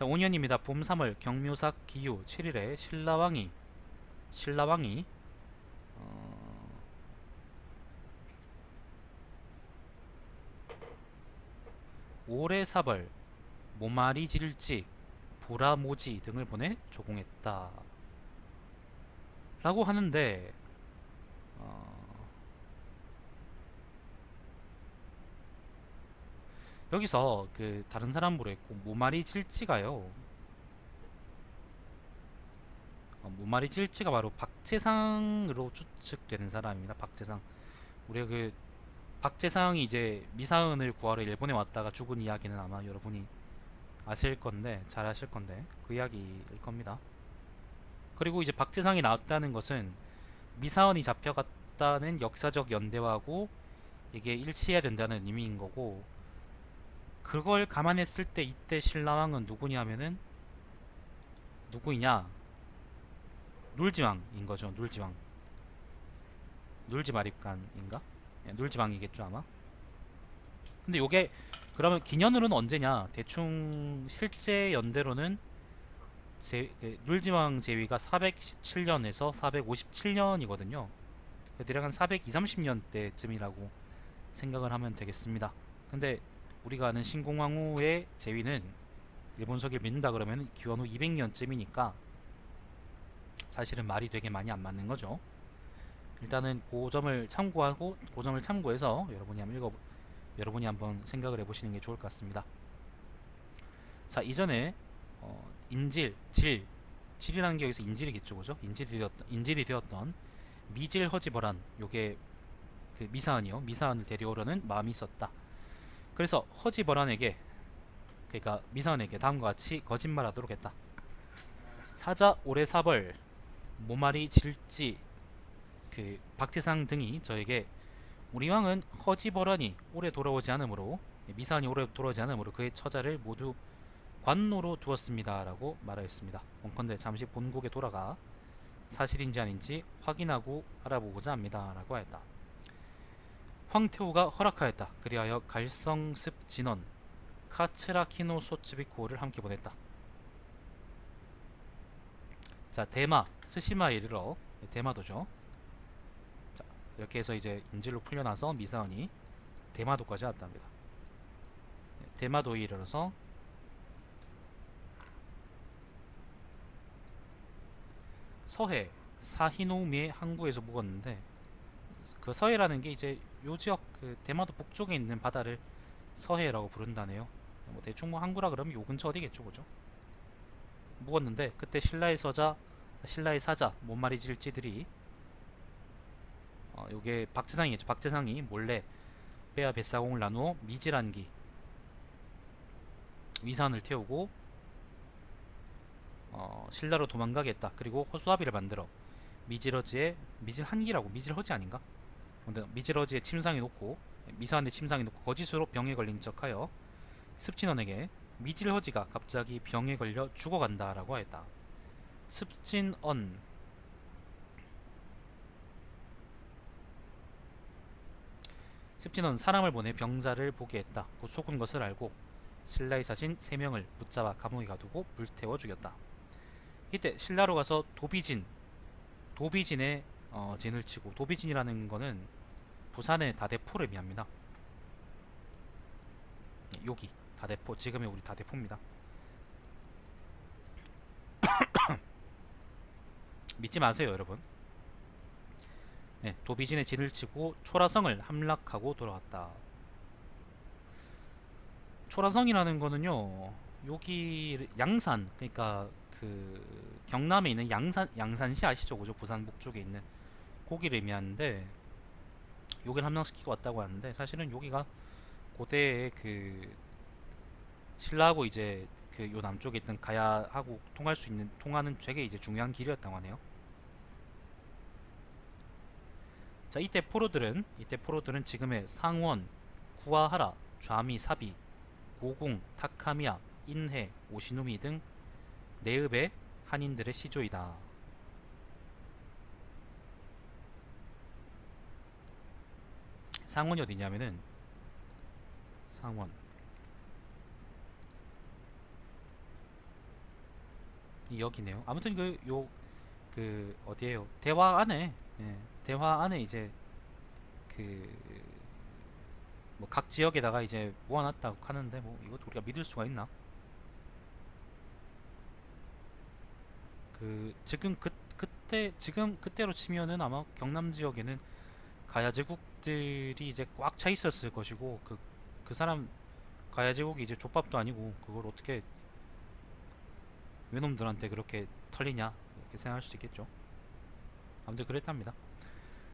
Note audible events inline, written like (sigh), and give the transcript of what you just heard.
자 5년입니다. 봄 3월 경묘삭 기유 7일에 신라왕이 신라왕이 어, 오래 사벌 모마리 질직 보라모지 등을 보내 조공했다. 라고 하는데 여기서 그 다른 사람 모르겠고 모마리 질지가요. 어, 모마리 질지가 바로 박재상으로 추측되는 사람입니다. 박재상. 우리가 그 박재상이 이제 미사은을 구하러 일본에 왔다가 죽은 이야기는 아마 여러분이 아실 건데 잘 아실 건데 그 이야기일 겁니다. 그리고 이제 박재상이 나왔다는 것은 미사원이 잡혀갔다는 역사적 연대하고 이게 일치해야 된다는 의미인 거고 그걸 감안했을 때 이때 신라왕은 누구냐면은 누구이냐? 놀지왕인 거죠 놀지왕. 놀지마립간인가? 예, 놀지왕이겠죠 아마. 근데 요게 그러면 기년으로는 언제냐? 대충 실제 연대로는 제, 그, 놀지왕 제위가 417년에서 457년이거든요. 대략 한 420, 30년 때쯤이라고 생각을 하면 되겠습니다. 근데 우리가 아는 신공황후의 제위는 일본서기를 믿는다 그러면 기원 후 200년쯤이니까 사실은 말이 되게 많이 안 맞는 거죠. 일단은 그 점을 참고하고 그 점을 참고해서 여러분이 한번 읽어 여러분이 한번 생각을 해보시는 게 좋을 것 같습니다. 자 이전에 어, 인질, 질, 질이라는 게 여기서 인질이겠죠, 그죠? 인질이 되었던 인질이 되었던 미질 허지버란 요게 그 미사은이요, 미사은을 데려오려는 마음이 있었다. 그래서 허지버란에게 그러니까 미사은에게 다음과 같이 거짓말하도록 했다. 사자 오래 사벌 모마리 질지 그 박재상 등이 저에게 우리 왕은 허지버란이 오래 돌아오지 않으므로 미사은이 오래 돌아오지 않으므로 그의 처자를 모두 관노로 두었습니다라고 말하였습니다. 원컨대 잠시 본국에 돌아가 사실인지 아닌지 확인하고 알아보고자 합니다라고 하였다. 황태후가 허락하였다. 그리하여 갈성습 진원 카츠라키노 소츠비코를 함께 보냈다. 자 대마 스시마에 이르러 대마도죠. 자 이렇게 해서 이제 인질로 풀려나서 미사원이 대마도까지 왔답니다. 대마도에 이르러서 서해 사히노미의 항구에서 묵었는데 그 서해라는 게 이제 요 지역 그 대마도 북쪽에 있는 바다를 서해라고 부른다네요. 뭐 대충 뭐 항구라 그러면 요 근처 어디겠죠, 그죠? 묵었는데 그때 신라의 서자, 신라의 사자, 못마리 질지들이 어, 요게 박재상이겠죠. 박재상이 몰래 빼야 뱃사공을 나누어 미질한기 위산을 태우고 어, 신라로 도망가겠다. 그리고 호수아비를 만들어 미질허지에 미질한기라고 미질허지 아닌가? 근데 미질허지에 침상에 놓고 미사한테 침상에 놓고 거짓으로 병에 걸린 척하여 습진원에게 미질허지가 갑자기 병에 걸려 죽어간다라고 하였다. 습진언 습진언 사람을 보내 병자를 보게 했다. 곧 속은 것을 알고 신라의 사신 세 명을 붙잡아 감옥에 가두고 불태워 죽였다. 이때 신라로 가서 도비진 도비진의 어, 진을 치고 도비진이라는 거는 부산의 다대포를 의미합니다. 여기 다대포 지금의 우리 다대포입니다. (coughs) 믿지 마세요, 여러분. 네, 도비진의 진을 치고 초라성을 함락하고 돌아왔다. 초라성이라는 거는요, 여기 양산, 그러니까 그 경남에 있는 양산 양산시 아시죠, 그죠? 부산 북쪽에 있는 고기를 의미하는데 여기를 함락시키고 왔다고 하는데 사실은 여기가 고대의 그 신라하고 이제 그 요 남쪽에 있던 가야하고 통할 수 있는 통하는 되게 이제 중요한 길이었다고 하네요. 자 이때 포로들은 이때 포로들은 지금의 상원, 구아하라, 좌미, 사비, 고궁, 타카미야, 인해, 오시노미 등 내읍의 한인들의 시조이다. 상원이 어디냐면은 상원 여기네요. 아무튼 그 요 그 어디에요? 대화 안에 예, 대화 안에 이제 그 뭐 각 지역에다가 이제 모아놨다고 하는데 뭐 이것도 우리가 믿을 수가 있나? 그 지금 그 그때 지금 그때로 치면은 아마 경남 지역에는 가야 제국들이 이제 꽉 차 있었을 것이고 그 그 사람 가야 제국이 이제 족밥도 아니고 그걸 어떻게 외놈들한테 그렇게 털리냐 이렇게 생각할 수도 있겠죠. 아무튼 그랬답니다.